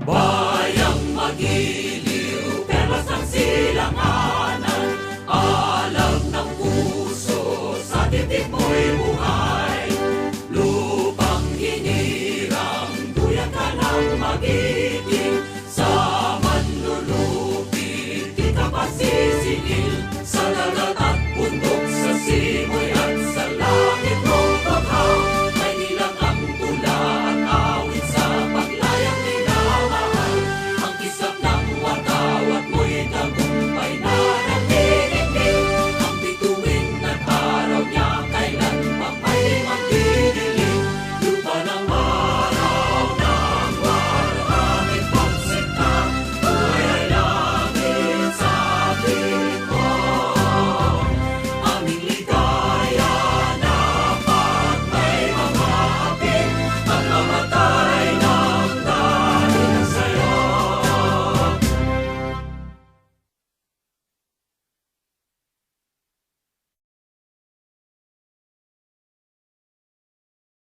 Bayang magiliw, perlas ang silanganan, alam ng puso sa titik mo'y buhay.